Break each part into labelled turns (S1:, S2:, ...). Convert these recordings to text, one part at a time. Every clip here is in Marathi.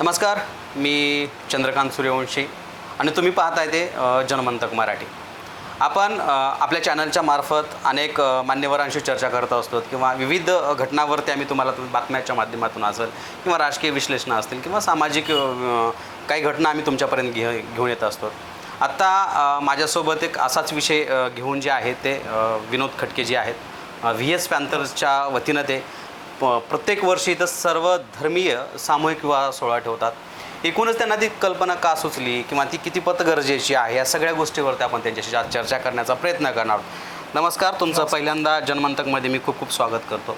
S1: नमस्कार मी चंद्रकांत सूर्यवंशी आणि तुम्ही पाहत आहे ते जनमंतक मराठी. आपण आपल्या चॅनलच्या मार्फत अनेक मान्यवरांशी चर्चा करत असतो किंवा विविध घटनावरती आम्ही तुम्हाला बातम्याच्या माध्यमातून असेल किंवा राजकीय विश्लेषणं असतील किंवा सामाजिक काही घटना आम्ही तुमच्यापर्यंत घे घेऊन येत असतो. आत्ता माझ्यासोबत एक असाच विषय घेऊन जे आहे ते विनोद खटके जे आहेत व्ही एस पॅन्थर्सच्या वतीनं ते प- प्रत्येक वर्षी इथं सर्व धर्मीय सामूहिक विवाह सोहळा ठेवतात. एकूणच त्यांना ती कल्पना का सुचली किंवा ती किती पत गरजेची आहे या सगळ्या गोष्टीवरती आपण त्यांच्याशी आज चर्चा करण्याचा प्रयत्न करणार आहोत. नमस्कार तुमचं पहिल्यांदा जनमंतकमध्ये मी खूप खूप स्वागत करतो.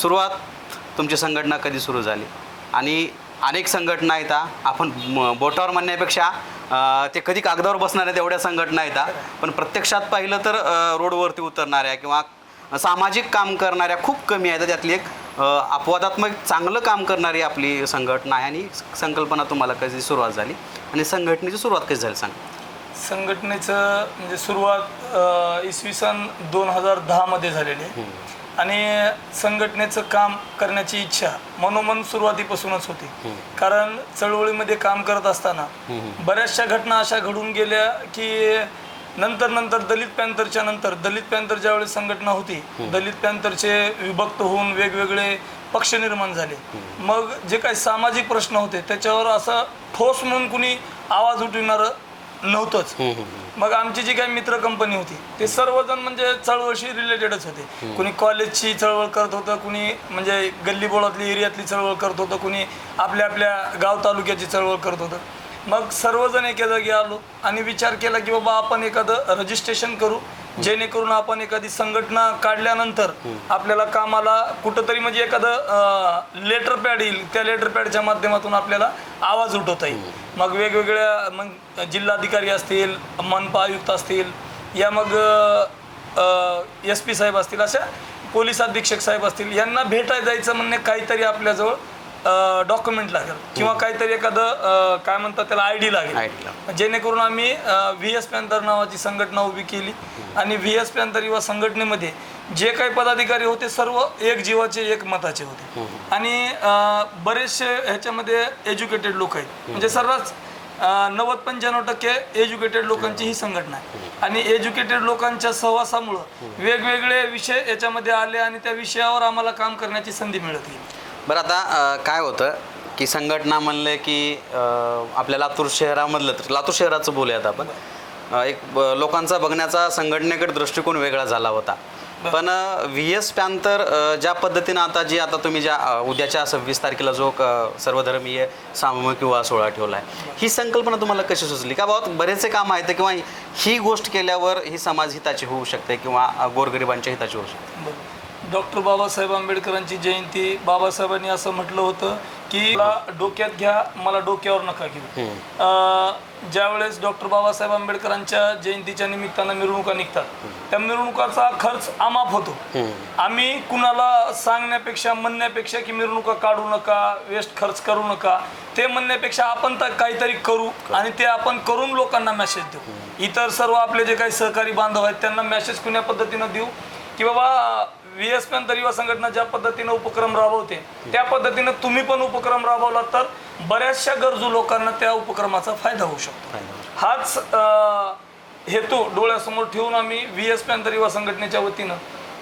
S1: सुरुवात तुमची संघटना कधी सुरू झाली? आणि अनेक संघटना येतात आपण बोटावर म्हणण्यापेक्षा ते कधी कागदावर बसणार आहेत एवढ्या संघटना येतात पण प्रत्यक्षात पाहिलं तर रोडवरती उतरणाऱ्या किंवा सामाजिक काम करणाऱ्या खूप कमी आहेत. त्यातली एक अपवादात्मक चांगलं काम करणारी आपली संघटना आहे आणि संकल्पना तुम्हाला कधी सुरुवात झाली आणि संघटनेची सुरुवात कशी झाली सांग.
S2: संघटनेचं म्हणजे सुरुवात इसवी सन दोन हजार दहामध्ये झालेली आहे. आणि संघटनेचं काम करण्याची इच्छा मनोमन सुरुवातीपासूनच होती. कारण चळवळीमध्ये काम करत असताना बऱ्याचशा घटना अशा घडून गेल्या की नंतर नंतर दलित पॅन्थरच्या नंतर दलित पॅन्थर ज्यावेळेस संघटना होती दलित पॅन्थरचे विभक्त होऊन वेगवेगळे पक्ष निर्माण झाले. मग जे काही सामाजिक प्रश्न होते त्याच्यावर असं ठोस म्हणून कुणी आवाज उठविणारं नव्हतंच. मग आमची जी काही मित्र कंपनी होती ते सर्वजण म्हणजे चळवळशी रिलेटेडच होते. कुणी कॉलेजची चळवळ करत होतं कुणी म्हणजे गल्ली बोळातली एरियातली चळवळ करत होतं कुणी आपल्या आपल्या गाव तालुक्याची चळवळ करत होतं. मग सर्वजण एका जागी आलो आणि विचार केला की बाबा आपण एखादं रजिस्ट्रेशन करू. जेणेकरून आपण एखादी संघटना काढल्यानंतर आपल्याला कामाला कुठंतरी म्हणजे एखादं लेटर पॅड येईल. त्या लेटर पॅडच्या माध्यमातून आपल्याला आवाज उठवता येईल. मग वेगवेगळ्या मग जिल्हाधिकारी असतील मनपा आयुक्त असतील या मग एस पी साहेब असतील अशा पोलीस अधीक्षक साहेब असतील यांना भेटायला जायचं म्हणणे काहीतरी आपल्याजवळ डॉक्युमेंट लागेल. किंवा काहीतरी एखादं काय म्हणतात त्याला आय डी लागेल. जेणेकरून आम्ही व्ही एस पॅन्थर नावाची संघटना उभी केली. आणि व्ही एस पॅन्थर युवा संघटनेमध्ये जे काही पदाधिकारी होते सर्व एक जीवाचे एक मताचे होते. आणि अं, बरेचसे ह्याच्यामध्ये एज्युकेटेड लोक आहेत. म्हणजे अं, नव्वद पंच्याण्णव टक्के एज्युकेटेड लोकांची ही संघटना आहे. आणि एज्युकेटेड लोकांच्या सहवासामुळं वेगवेगळे विषय याच्यामध्ये आले आणि त्या विषयावर आम्हाला काम करण्याची संधी मिळत गेली.
S1: बरं आता अ, काय होतं की संघटना म्हणलं की अ, आपल्या लातूर शहरामधलं तर लातूर शहराचं बोलूयात आपण. अ, एक ब- लोकांचा बघण्याचा संघटनेकडे दृष्टिकोन वेगळा झाला होता. पण व्ही एस पॅन्थर अ, ज्या पद्धतीनं आता जी आता तुम्ही ज्या अ, उद्याच्या सव्वीस तारखेला जो क- सर्वधर्मीय सामूहिक विवाह सोहळा ठेवला आहे ही संकल्पना तुम्हाला कशी सुचली? का बाबा बरेचसे काम आहेत किंवा ही गोष्ट केल्यावर ही समाज हिताची होऊ शकते किंवा अ, गोरगरिबांच्या हिताची होऊ शकते?
S2: डॉक्टर बाबासाहेब आंबेडकरांची जयंती. बाबासाहेबांनी असं म्हटलं होतं की मला डोक्यात घ्या मला डोक्यावर नका घेऊ. अं, ज्यावेळेस डॉक्टर बाबासाहेब आंबेडकरांच्या जयंतीच्या निमित्तानं मिरवणुका निघतात त्या मिरवणुकाचा खर्च अमाप होतो. आम्ही कुणाला सांगण्यापेक्षा म्हणण्यापेक्षा की मिरवणुका काढू नका वेस्ट खर्च करू नका. ते म्हणण्यापेक्षा आपण तर काहीतरी करू आणि ते आपण करून लोकांना मेसेज देऊ. इतर सर्व आपले जे काही सहकारी बांधव आहेत त्यांना मेसेज कुण्या पद्धतीनं देऊ? की बाबा व्ही एस पॅन्थर युवा संघटना ज्या पद्धतीनं उपक्रम राबवते त्या पद्धतीनं तुम्ही पण उपक्रम राबवला तर बऱ्याचशा गरजू लोकांना त्या उपक्रमाचा फायदा होऊ शकतो. हाच हेतू डोळ्यासमोर ठेवून आम्ही व्ही एस पॅन्थर युवा संघटनेच्या वतीनं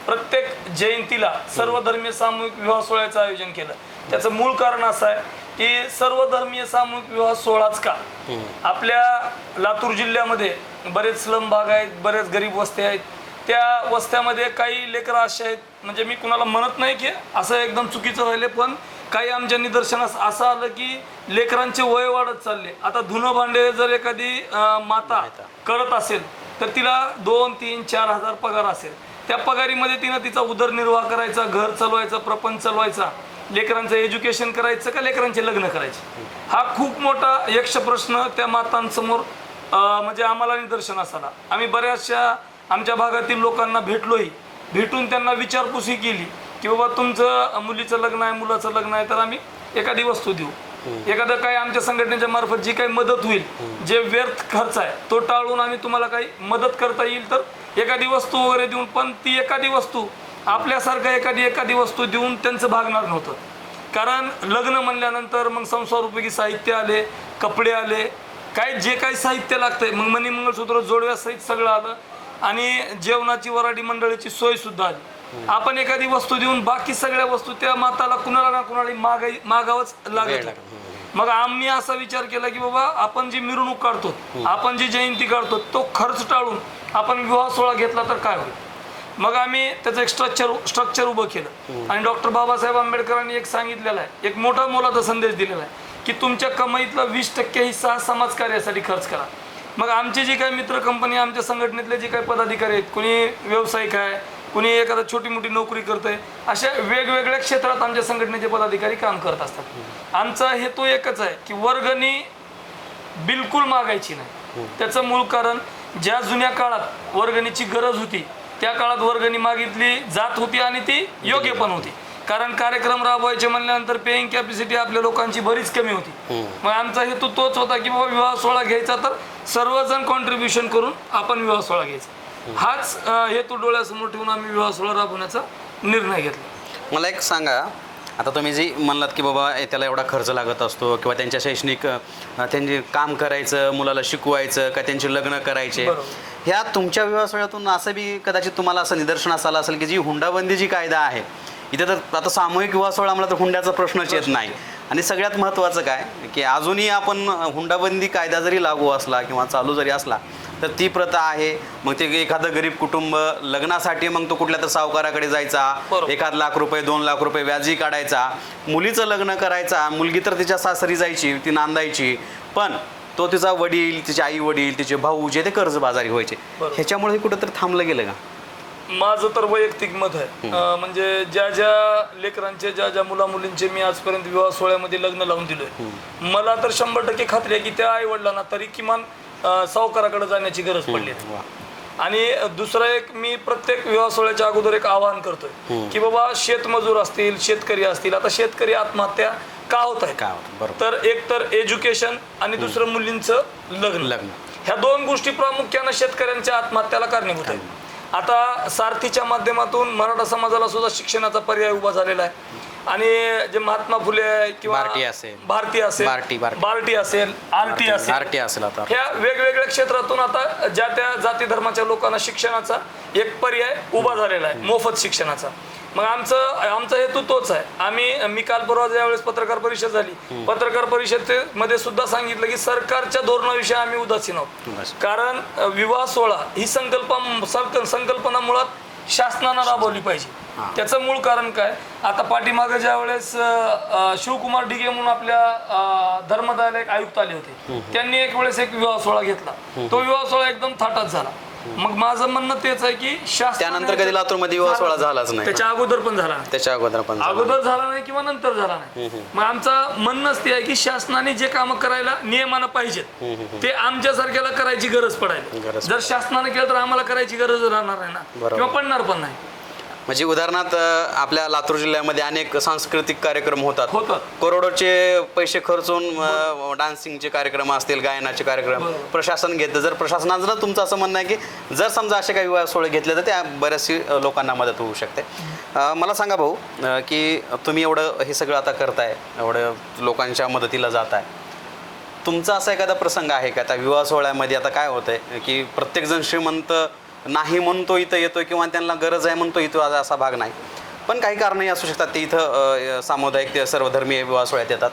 S2: प्रत्येक जयंतीला सर्वधर्मीय सामूहिक विवाह सोहळ्याचं आयोजन केलं. त्याचं मूळ कारण असं आहे की सर्वधर्मीय सामूहिक विवाह सोहळाच का? आपल्या लातूर जिल्ह्यामध्ये बरेच स्लम भाग आहेत बरेच गरीब वस्ती आहेत त्या वस्त्यामध्ये काही लेकरं असे आहेत म्हणजे मी कुणाला म्हणत नाही की असं एकदम चुकीचं व्हायले पण काही आमच्या निदर्शनास असं आलं की लेकरांचे वय वाढत चालले. आता धुणं भांडे जर एखादी माता करत असेल तर तिला दोन तीन चार हजार पगार असेल. त्या पगारीमध्ये तिनं तिचा उदरनिर्वाह करायचा घर चालवायचा प्रपंच चालवायचा लेकरांचं एज्युकेशन करायचं का लेकरांचे लग्न करायचे? हा खूप मोठा यक्ष प्रश्न त्या मातांसमोर म्हणजे आम्हाला निदर्शनास आला. आम्ही बऱ्याचशा आमच्या भागातील लोकांना भेटलोही भेटून त्यांना विचारपूसही केली की बाबा तुमचं मुलीचं लग्न आहे मुलाचं लग्न आहे तर आम्ही एखादी वस्तू देऊ. एखादं काही आमच्या संघटनेच्या मार्फत जी काही मदत होईल जे व्यर्थ खर्च आहे तो टाळून आम्ही तुम्हाला काही मदत करता येईल तर एखादी वस्तू वगैरे देऊन पण ती एखादी वस्तू आपल्यासारखं एखादी एखादी वस्तू देऊन त्यांचं भागणार नव्हतं. कारण लग्न म्हणल्यानंतर मग संसार उपयोगी साहित्य आले कपडे आले काय जे काही साहित्य लागतंय मग मणी मंगळसूत्र जोडव्यासहित सगळं आलं आणि जेवणाची वराडी मंडळीची सोय सुद्धा आली. आपण एखादी वस्तू देऊन बाकी सगळ्या वस्तू त्या माताला कुणाला ना कुणाला मागाई मागावंच लागत. मग आम्ही असा विचार केला की बाबा आपण जी मिरवणूक काढतो आपण जी जयंती काढतो तो खर्च टाळून आपण विवाह सोहळा घेतला तर काय होईल? मग आम्ही त्याचं एक स्ट्रक्चर स्ट्रक्चर उभं केलं. आणि डॉक्टर बाबासाहेब आंबेडकरांनी एक सांगितलेलं आहे एक मोठा मोलाचा संदेश दिलेला आहे की तुमच्या कमाईतला वीस टक्के हिस्सा समाजकार्यासाठी खर्च करा. मग आमचे जे काही मित्र कंपनी आमच्या संघटनेतले जे काही पदाधिकारी आहेत कुणी व्यावसायिक आहे कुणी एखादा छोटी मोठी नोकरी करतंय अशा वेगवेगळ्या क्षेत्रात आमच्या संघटनेचे पदाधिकारी काम करत असतात. आमचा हेतू एकच आहे की वर्गणी बिलकुल मागायची नाही. त्याचं मूळ कारण ज्या जुन्या काळात वर्गणीची गरज होती त्या काळात वर्गणी मागितली जात होती आणि ती योग्य पण होती. कारण कार्यक्रम राबवायचे म्हणल्यानंतर पेईंग कॅपॅसिटी आपल्या लोकांची बरीच कमी होती. मग आमचा हेतू तोच होता की बाबा विवाह सोहळा घ्यायचा तर सर्वजण कॉन्ट्रीब्युशन करून आपण विवाह सोहळा घ्यायचा. हाच हेतू डोळ्यासमोर ठेवून आम्ही विवाह सोहळा राबवण्याचा निर्णय घेतला.
S1: मला एक सांगा आता तुम्ही जी म्हणलात की बाबा त्याला एवढा खर्च लागत असतो किंवा त्यांच्या शैक्षणिक त्यांचे काम करायचं मुलाला शिकवायचं का त्यांचे लग्न करायचे. ह्या तुमच्या विवाह सोहळ्यातून असं बी कदाचित तुम्हाला असं निदर्शनास आलं असेल की जी हुंडाबंदी जी कायदा आहे इथे तर आता सामूहिक विवाह सोहळा म्हणलं तर हुंड्याचा प्रश्नच येत नाही. आणि सगळ्यात महत्त्वाचं काय की अजूनही आपण हुंडाबंदी कायदा जरी लागू असला किंवा चालू जरी असला तर ती प्रथा आहे मग ते एखादं गरीब कुटुंब लग्नासाठी मग तो कुठल्या तर सावकाराकडे जायचा. एखाद लाख रुपये दोन लाख रुपये व्याजी काढायचा मुलीचं लग्न करायचा मुलगी तर तिच्या सासरी जायची ती नांदायची पण तो तिचा वडील तिचे आई वडील तिचे भाऊ जे ते कर्जबाजारी व्हायचे. ह्याच्यामुळे हे कुठंतरी थांबलं गेलं का
S2: माझं तर वैयक्तिक मत आहे. अं, म्हणजे ज्या ज्या लेकरांचे ज्या ज्या मुला मुलींचे मी आजपर्यंत विवाह सोहळ्यामध्ये लग्न लावून दिलोय. मला तर शंभर टक्के खात्री आहे की त्या आई वडिलांना तरी किमान अं, सावकाराकडे जाण्याची गरज पडली. आणि दुसरं एक मी प्रत्येक विवाह सोहळ्याच्या अगोदर एक आवाहन करतोय की बाबा शेतमजूर असतील शेतकरी असतील आता शेतकरी आत्महत्या का होत आहे?
S1: होतं बरोबर.
S2: तर एक तर एज्युकेशन आणि दुसरं मुलींचं लग्न.
S1: लग्न.
S2: ह्या दोन गोष्टी प्रामुख्यानं शेतकऱ्यांच्या आत्महत्याला कारणीभूत आहेत. आता सारथीच्या माध्यमातून मराठा समाजाला सुद्धा शिक्षणाचा पर्याय उभा झालेला आहे आणि जे महात्मा फुले आहे किंवा
S1: बार्टी असेल.
S2: भारती असेल
S1: बार्टी, बार्टी.
S2: बार्टी असेल आरटी असेल
S1: आरटी असेल आता
S2: ह्या वेगवेगळ्या क्षेत्रातून आता ज्या त्या जाती धर्माच्या लोकांना शिक्षणाचा एक पर्याय उभा झालेला आहे मोफत शिक्षणाचा मग आमचं आमचा हेतू तोच आहे. आम्ही मी काल परवा ज्यावेळेस पत्रकार परिषद झाली पत्रकार परिषदेमध्ये सुद्धा सांगितलं की सरकारच्या धोरणाविषयी आम्ही उदासीन आहोत. कारण विवाह सोहळा ही संकल्प संक- संकल्पना मुळात शासनानं राबवली पाहिजे. त्याचं मूळ कारण काय? आता पाठीमागं ज्या वेळेस शिवकुमार डिगे म्हणून आपल्या धर्मदायाला एक आयुक्त आले होते. त्यांनी एक वेळेस एक विवाह सोहळा घेतला. तो विवाह सोहळा एकदम थाटात झाला. मग माझं म्हणणं तेच आहे की शासनाने
S1: त्यानंतर कधी लातूरमध्ये विवाह सोहळा झालाच नाही.
S2: त्याच्या अगोदर पण झाला.
S1: त्याच्या अगोदर पण झालं.
S2: अगोदर झाला नाही किंवा नंतर झाला नाही मग आमचं म्हणणंच ते आहे की शासनाने जे कामं करायला नियमानं पाहिजेत ते आमच्यासारख्याला करायची गरज पडायला जर शासनाने केलं तर आम्हाला करायची गरज राहणार नाही ना
S1: बरोबर.
S2: किंवा पडणार पण नाही
S1: म्हणजे उदाहरणार्थ आपल्या लातूर जिल्ह्यामध्ये अनेक सांस्कृतिक कार्यक्रम होतात.
S2: होतात.
S1: करोडोचे पैसे खर्चून अ, डान्सिंगचे कार्यक्रम असतील गायनाचे कार्यक्रम. प्रशासन घेतं. जर प्रशासनाचं जर तुमचं असं म्हणणं आहे की जर समजा असे काही विवाह सोहळे घेतले तर त्या बऱ्याचशी अ, लोकांना मदत होऊ शकते. अ, मला सांगा भाऊ अ, की तुम्ही एवढं हे सगळं आता करताय एवढं लोकांच्या मदतीला जात आहे तुमचा असा एखादा प्रसंग आहे का? आता विवाह सोहळ्यामध्ये आता काय होतंय की प्रत्येकजण श्रीमंत नाही म्हणतो इथं येतो किंवा त्यांना गरज आहे म्हणतो इथं आज असा भाग नाही. पण काही कारणंही असू शकतात. ते इथं सामुदायिक ते सर्वधर्मीय विवाह सोहळ्यात येतात.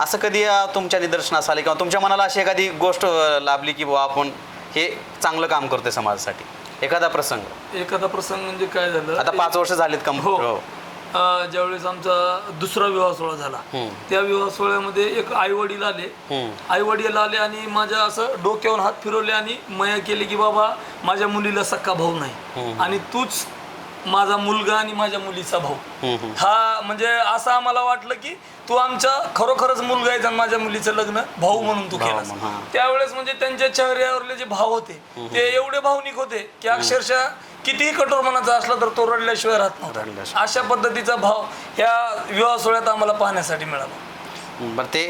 S1: असं कधी तुमच्या निदर्शनास आले किंवा तुमच्या मनाला अशी एखादी गोष्ट लाभली की बुवा आपण हे चांगलं काम करतोय समाजासाठी? एखादा प्रसंग.
S2: एखादा प्रसंग म्हणजे काय झालं?
S1: आता पाच वर्ष झालीत कम
S2: हो. अं, ज्यावेळेस आमचा दुसरा विवाह सोहळा झाला त्या विवाह सोहळ्यामध्ये एक आई वडील आले. आई वडील आले आणि माझ्या असं डोक्यावर हात फिरवले आणि मया केली की बाबा माझ्या मुलीला सक्का भाऊ नाही. आणि तूच माझा मुलगा आणि माझ्या मुलीचा भाऊ. हा म्हणजे असं आम्हाला वाटलं की तू आमच्या खरोखरच मुलगा आहे आणि माझ्या मुलीचं लग्न भाऊ म्हणून तू केलं
S1: म्हणून, हां.
S2: त्यावेळेस म्हणजे त्यांच्या चेहऱ्यावरले जे भाव होते ते एवढे भावनिक होते की अक्षरशः कितीही कठोर मनाचा असला तर तो रडल्याशिवाय राहत नव्हता. अशा पद्धतीचा भाव ह्या विवाह सोहळ्यात आम्हाला पाहण्यासाठी मिळाला.
S1: बरं ते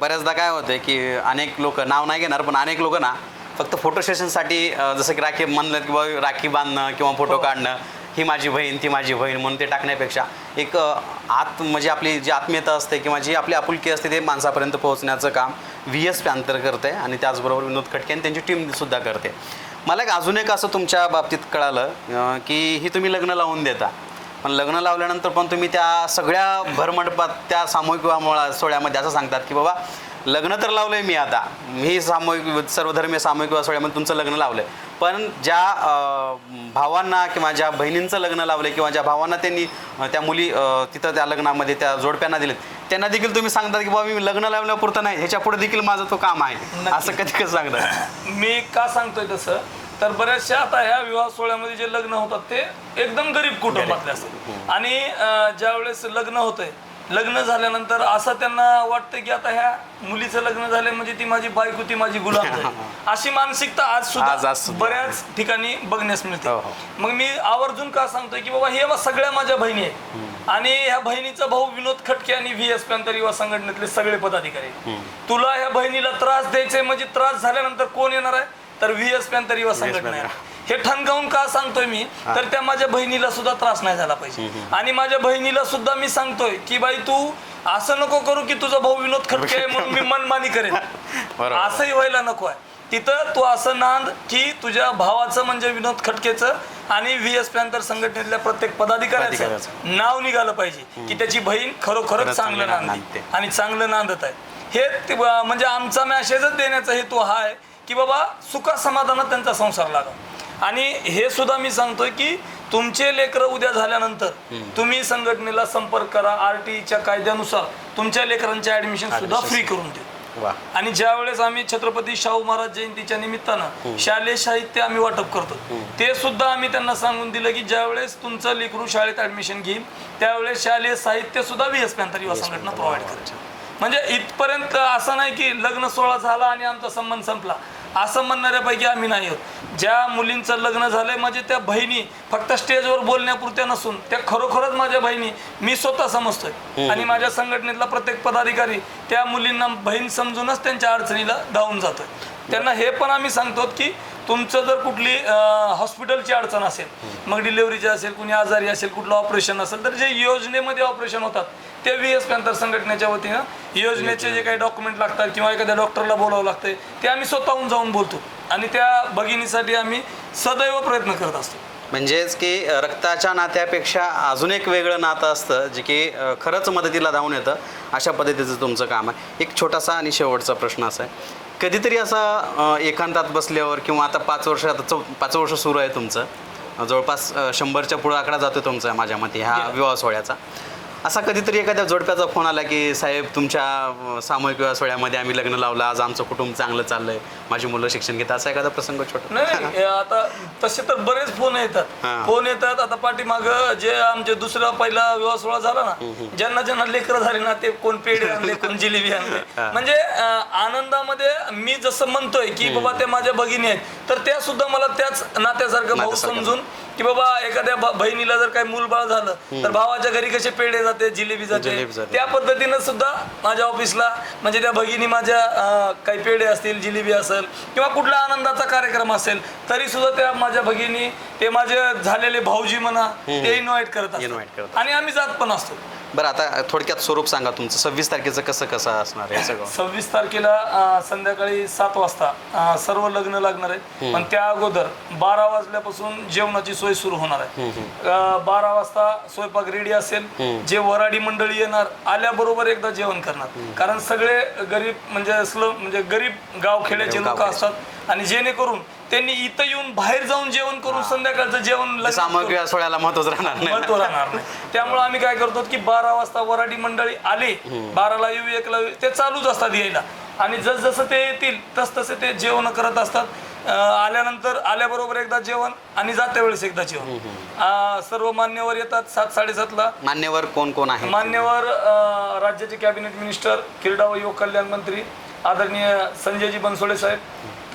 S1: बऱ्याचदा काय होतं की अनेक लोक नाव नाही घेणार पण अनेक लोक ना फक्त फोटो सेशनसाठी जसं की राखी म्हणलं की बाबा राखी बांधणं किंवा फोटो काढणं ही माझी बहीण ती माझी बहीण म्हणून ते टाकण्यापेक्षा एक आत म्हणजे आपली जी आत्मीयता असते किंवा जी आपली आपुलकी असते ते माणसापर्यंत पोहोचण्याचं काम व्ही एस पॅन्तर करते आणि त्याचबरोबर विनोद खटके आणि त्यांची टीमसुद्धा करते. मला एक अजून एक असं तुमच्या बाबतीत कळालं की ही तुम्ही लग्न लावून देता. पण लग्न लावल्यानंतर पण तुम्ही त्या सगळ्या भरमंडपात त्या सामूहिक विवाह सोहळ्यामध्ये असं सांगतात की बाबा लग्न तर लावलंय मी आता. मी सामूहिक सर्वधर्मीय सामूहिक विवाह सोहळ्यामध्ये तुमचं लग्न लावलंय. पण ज्या भावांना किंवा ज्या बहिणींचं लग्न लावलंय किंवा ज्या भावांना त्यांनी त्या मुली तिथं त्या लग्नामध्ये त्या जोडप्यांना दिलेत त्यांना देखील तुम्ही सांगतात की बाबा मी लग्न लावण्यापुरतं नाही. ह्याच्या पुढे देखील माझं तो काम आहे. असं कधी कसं सांगतात
S2: मी का सांगतोय तसं? तर बऱ्याचशा आता ह्या विवाह सोहळ्यामध्ये जे लग्न होतात ते एकदम गरीब कुटुंबातले असतात. आणि ज्यावेळेस लग्न होतंय लग्न झाल्यानंतर असं त्यांना वाटतं की आता ह्या मुलीचं लग्न झालंय म्हणजे ती माझी बायको ती माझी गुलाम आहे. अशी मानसिकता आज
S1: आज- आज
S2: सुद्धा. बऱ्याच ठिकाणी बघण्यास मिळते
S1: हो, हो.
S2: मग मी आवर्जून का सांगतोय की बाबा हे बा सगळ्या माझ्या बहिणी आहेत आणि ह्या बहिणीचा भाऊ विनोद खटके आणि व्ही एस पॅन्तर युवा संघटनेतले सगळे पदाधिकारी आहेत. तुला ह्या बहिणीला त्रास द्यायचे म्हणजे त्रास झाल्यानंतर कोण येणार आहे तर व्ही एस पॅन्तर युवा संघटना आहे. हे ठणकावून का सांगतोय मी? तर त्या माझ्या बहिणीला सुद्धा त्रास नाही झाला पाहिजे. आणि माझ्या बहिणीला सुद्धा मी सांगतोय की बाई तू असं नको करू की तुझा भाऊ विनोद खटके आहे म्हणून मी मनमानी करेन. असंही व्हायला नको आहे. तिथं तू असं नांद की तुझ्या भावाचं म्हणजे विनोद खटकेचं आणि व्ही एस पॅन्तर संघटनेतल्या प्रत्येक पदाधिकाऱ्याचं. नाव निघालं पाहिजे की त्याची बहीण खरोखरच
S1: खरंच
S2: चांगलं नांदते. आणि चांगलं नांदत आहे. हे म्हणजे आमचा मॅसेजच देण्याचा हेतू हा आहे की बाबा सुखा समाधानात त्यांचा संसार लागा. आणि हे सुद्धा मी सांगतोय की तुमचे लेकरं उद्या झाल्यानंतर तुम्ही संघटनेला संपर्क करा आर टीच्या कायद्यानुसार तुमच्या लेकरांचे ऍडमिशन सुद्धा फ्री करून देऊ आणि ज्या वेळेस आम्ही छत्रपती शाहू महाराज जयंतीच्या निमित्तानं शालेय साहित्य आम्ही वाटप करतो ते सुद्धा आम्ही त्यांना सांगून दिलं की ज्या वेळेस तुमचं लेकरू शाळेत ऍडमिशन घेईल त्यावेळेस शालेय साहित्य सुद्धा व्हीएस पॅन्थर युवा संघटना प्रोव्हाइड करायची म्हणजे इथपर्यंत असं नाही की लग्न सोहळा झाला आणि आमचा संबंध संपला. असं म्हणणाऱ्यापैकी आम्ही नाही आहोत. ज्या मुलींचं लग्न झालंय म्हणजे त्या बहिणी फक्त स्टेजवर बोलण्यापुरत्या नसून त्या खरोखरच माझ्या बहिणी मी स्वतः समजतोय. आणि माझ्या संघटनेतला प्रत्येक पदाधिकारी त्या मुलींना बहीण समजूनच त्यांच्या अडचणीला धावून जातोय. त्यांना हे पण आम्ही सांगतो की तुमचं जर कुठली हॉस्पिटलची अडचण असेल मग डिलिव्हरीची असेल कुणी आजारी असेल कुठलं ऑपरेशन असेल तर जे योजनेमध्ये ऑपरेशन होतात ते व्ही एस पॅन्थर संघटनेच्या वतीनं योजनेचे जे काही डॉक्युमेंट लागतात किंवा एखाद्या डॉक्टरला बोलावं लागतंय ते आम्ही स्वतःहून जाऊन बोलतो. आणि त्या भगिनीसाठी आम्ही सदैव प्रयत्न करत असतो.
S1: म्हणजेच की रक्ताच्या नात्यापेक्षा अजून एक वेगळं नातं असतं जे की खरंच मदतीला धावून येतं अशा पद्धतीचं तुमचं काम आहे. एक छोटासा आणि शेवटचा प्रश्न असा आहे. कधीतरी असा एकांतात बसल्यावर किंवा आता पाच वर्ष आता चौ पाच वर्ष सुरू आहे तुमचं. जवळपास शंभरच्या पुढं आकडा जातो तुमचा माझ्या मते ह्या विवाह सोहळ्याचा. असा कधीतरी एखाद्या जोडप्याचा फोन आला की साहेब तुमच्या सामूहिक विवाह सोहळ्यामध्ये आम्ही लग्न लावलं आज आमचं कुटुंब चांगलं चाललंय माझी मुलं शिक्षण घेतात असा एखादा प्रसंग छोटा.
S2: नाही नाही, आता तसे तर बरेच फोन येतात.
S1: हा.
S2: फोन येतात आता पाठीमाग जे आमचे दुसरा पहिला विवाह सोहळा झाला ना ज्यांना ज्यांना लेकरं झाले ना ते कोण पेढे आणले कोण जिलेबी आणले. म्हणजे अं, आनंदामध्ये मी जसं म्हणतोय की बाबा त्या माझ्या भगिनी आहेत. तर त्या सुद्धा मला त्याच नात्यासारखं भाऊ
S1: नात्यासारखं.
S2: समजून की बाबा एखाद्या ब- बहिणीला जर काही मूलबाळ झालं तर भावाच्या घरी कसे पेढे जाते जिलेबी जाते?
S1: जिलेबी जाते.
S2: त्या पद्धतीनं सुद्धा माझ्या ऑफिसला म्हणजे त्या भगिनी माझ्या अं, काही पेढे असतील जिलेबी असेल किंवा कुठला आनंदाचा कार्यक्रम असेल तरी सुद्धा त्या माझ्या भगिनी ते माझे झालेले भाऊजी म्हणा ते इन्व्हाइट करत
S1: Invite करतात.
S2: आणि आम्ही जात पण असतो.
S1: बरं आता थोडक्यात स्वरूप सांगा तुमचं. सव्वीस तारखेचं कसं कसं असणार आहे सगळं?
S2: सव्वीस तारखेला अं, संध्याकाळी सात वाजता अं, सर्व लग्न लागणार आहे पण त्या अगोदर बारा वाजल्यापासून जेवणाची सोय सुरू होणार आहे. अं, बारा वाजता स्वयंपाक रेडी असेल जे वराडी मंडळी येणार आल्याबरोबर एकदा जेवण करणार. कारण सगळे गरीब म्हणजे स्लम म्हणजे गरीब गावखेड्याचे लोक
S1: गावखेड्याचे.
S2: असतात. आणि जेणेकरून त्यांनी इथं येऊन बाहेर जाऊन जेवण करून संध्याकाळचं जेवण करून-
S1: विवाह सोहळ्याला महत्वच राहणार नाही.
S2: महत्त्व राहणार नाही. त्यामुळे आम्ही काय करतो की बारा वाजता वराडी मंडळी आले बाराला येऊ एकला येऊ ते चालूच असतात यायला. आणि जस जसं ते येतील तस तसे ते जेवण करत असतात. अं, आल्यानंतर आल्याबरोबर एकदा जेवण आणि जात्या वेळेस एकदा जेवण. अं, सर्व मान्यवर येतात सात साडेसातला.
S1: मान्यवर कोण कोण आहे
S2: मान्यवर अं, राज्याचे कॅबिनेट मिनिस्टर क्रीडा व युवक कल्याण मंत्री आदरणीय संजयजी बनसोडे साहेब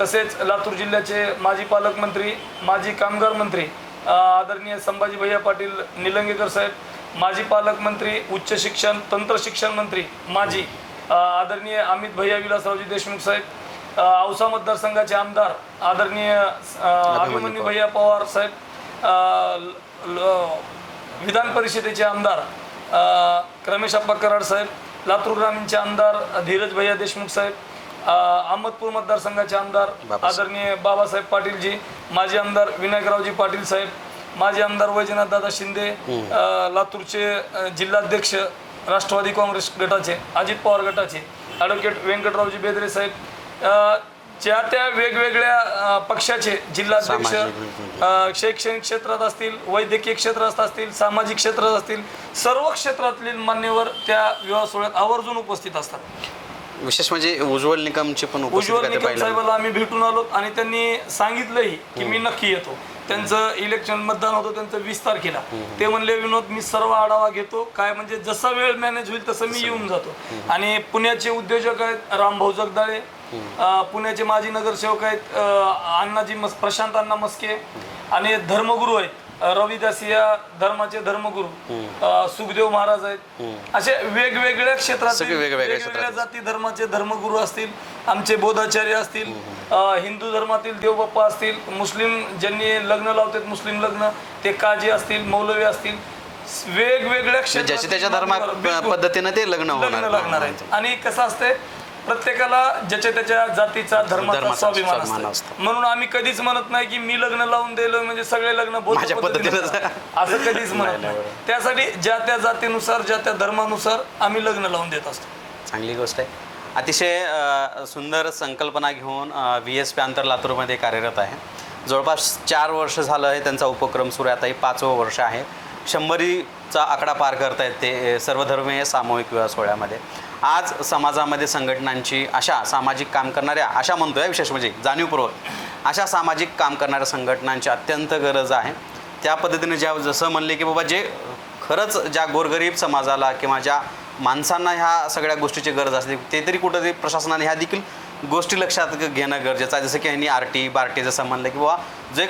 S2: तसेच लातूर जिल्ह्याचे माजी पालकमंत्री माजी कामगार मंत्री आदरणीय संभाजी भैया पाटील निलंगेकर साहेब माजी पालकमंत्री उच्च शिक्षण तंत्र शिक्षण मंत्री माजी आदरणीय अमित भैया विलासरावजी देशमुख साहेब औसा मतदारसंघाचे आमदार आदरणीय अभिमन्यू भैया पवार साहेब विधान परिषदेचे आमदार रमेश अप्पा कराड साहेब लातूर ग्रामीणचे आमदार धीरज भैया देशमुख साहेब अ, अहमदपूर मतदारसंघाचे आमदार. आदरणीय बाबासाहेब पाटीलजी माजी आमदार विनायकरावजी पाटील साहेब माजी आमदार वैजनाथ दादा शिंदे अ, लातूरचे अ, जिल्हाध्यक्ष राष्ट्रवादी काँग्रेस गटाचे अजित पवार गटाचे ॲडव्होकेट व्यंकटरावजी बेदरे साहेब अ, ज्या त्या वेगवेगळ्या अ, पक्षाचे जिल्हाध्यक्ष अ, शैक्षणिक क्षेत्रात असतील वैद्यकीय क्षेत्रात असतील सामाजिक क्षेत्रात असतील सर्व क्षेत्रातील मान्यवर त्या विवाह सोहळ्यात आवर्जून उपस्थित असतात
S1: विशेष म्हणजे उज्ज्वल निकमची पण उपस्थिती
S2: उज्ज्वल
S1: काय ते
S2: निकम
S1: पाहिलं
S2: साहेबाला आम्ही भेटून आलो आणि त्यांनी सांगितलंही की मी नक्की येतो. त्यांचं इलेक्शन मतदान होतं त्यांचं वीस तारखेला. ते म्हणले विनोद मी सर्व आढावा घेतो. काय म्हणजे जसा वेळ मॅनेज होईल तसं मी येऊन जातो. आणि पुण्याचे उद्योजक आहेत रामभाऊ जगदाळे. अं, पुण्याचे माजी नगरसेवक आहेत अं, अण्णाजी मस प्रशांत अण्णा मस्के आणि धर्मगुरू आहेत. अं, रविदास या धर्माचे धर्मगुरू सुखदेव महाराज आहेत. असे वेगवेगळ्या क्षेत्रात
S1: वेगवेगळ्या
S2: जाती धर्माचे धर्मगुरू असतील आमचे बोधाचार्य असतील हिंदू धर्मातील देवबाप्पा असतील मुस्लिम ज्यांनी लग्न लावतात मुस्लिम लग्न ते काजी असतील मौलवी असतील वेगवेगळ्या क्षेत्रात
S1: ज्याच्या त्याच्या धर्मा. पद्धतीनं ते लग्न
S2: लागणार आहेत. आणि कसं असतंय प्रत्येकाला ज्याच्या त्याच्या जातीचा धर्माचा
S1: धर्माचा
S2: स्वाभिमान
S1: स्वाभिमान
S2: असतो.
S1: असतो.
S2: म्हणून आम्ही कधीच म्हणत नाही की मी लग्न लावून दिलं म्हणजे सगळे लग्न
S1: माझ्या
S2: पद्धतीनं. असतात. असं कधीच म्हणत नाही त्यासाठी ज्या त्या जातीनुसार ज्या त्या धर्मानुसार आम्ही लग्न लावून देत असतो.
S1: चांगली गोष्ट आहे. अतिशय अ, सुंदर संकल्पना घेऊन व्ही एस पी आंतर लातूरमध्ये कार्यरत आहे. जवळपास चार वर्ष झालं आहे त्यांचा उपक्रम सुरू आहे. आता हे पाचवं वर्ष आहे. शंभरीचा आकडा पार करतायत ते अ, सर्वधर्मीय सामूहिक विवाह सोहळ्यामध्ये. आज समाजामध्ये संघटनांची अशा सामाजिक काम करणाऱ्या अशा म्हणतोय विशेष म्हणजे जाणीवपूर्वक अशा सामाजिक काम करणाऱ्या संघटनांची अत्यंत गरज आहे. त्या पद्धतीने ज्या जसं म्हणले की बाबा जे खरंच ज्या गोरगरीब समाजाला किंवा ज्या माणसांना ह्या सगळ्या गोष्टीची गरज असते ते तरी कुठंतरी प्रशासनाने ह्या देखील गोष्टी लक्षात घेणं गरजेचं आहे. जसं की ह्यांनी आर टी बार टी जसं म्हणलं की बाबा जे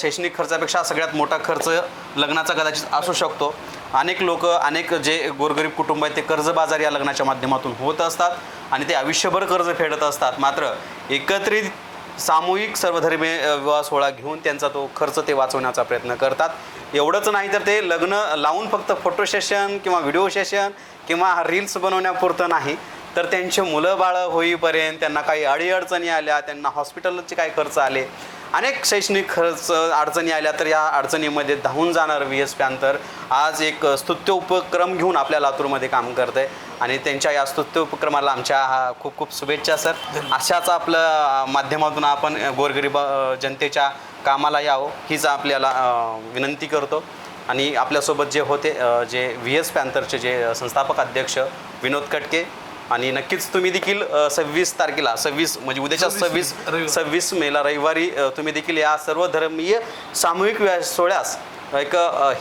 S1: शैक्षणिक खर्चापेक्षा सगळ्यात मोठा खर्च लग्नाचा कदाचित असू शकतो. अनेक लोक अनेक जे गोरगरीब कुटुंब आहेत ते कर्जबाजार या लग्नाच्या माध्यमातून होत असतात आणि ते आयुष्यभर कर्ज फेडत असतात. मात्र एकत्रित सामूहिक सर्वधर्मीय विवाह सोहळा घेऊन त्यांचा तो खर्च ते वाचवण्याचा प्रयत्न करतात. एवढंच नाही तर ते लग्न लावून फक्त फोटो सेशन किंवा व्हिडिओ सेशन किंवा रील्स बनवण्यापुरतं नाही. तर त्यांचे मुलं बाळं होईपर्यंत त्यांना काही अडीअडचणी आल्या त्यांना हॉस्पिटलचे काही खर्च आले. अनेक शैक्षणिक खर्च अडचणी आल्या तर या अडचणीमध्ये धावून जाणार व्ही एस अंतर. आज एक स्तुत्य उपक्रम घेऊन आपल्या लातूरमध्ये काम करत आहे आणि त्यांच्या या स्तुत्य उपक्रमाला आमच्या हा खूप खूप शुभेच्छा सर. अशाच आपलं माध्यमातून आपण गोरगरीब जनतेच्या कामाला यावं हीच आपल्याला विनंती करतो. आणि आपल्यासोबत जे होते जे व्ही एस पॅन्थरचे जे संस्थापक अध्यक्ष विनोद कटके आणि नक्कीच तुम्ही देखील सव्वीस तारखेला सव्वीस म्हणजे उद्याच्या
S2: सव्वीस
S1: सव्वीस मेला रविवारी तुम्ही देखील या सर्व धर्मीय सामूहिक विवाह सोहळ्यास एक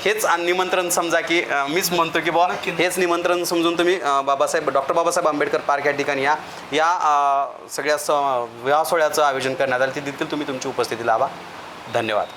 S1: हेच निमंत्रण समजा की मीच म्हणतो की
S2: नक्की.
S1: हेच निमंत्रण समजून तुम्ही बाबासाहेब डॉक्टर बाबासाहेब आंबेडकर पार्क या ठिकाणी या. या सगळ्या स विवाह सोहळ्याचं आयोजन करण्यात आलं. ते देखील तुम्ही तुमची उपस्थिती लावा. धन्यवाद.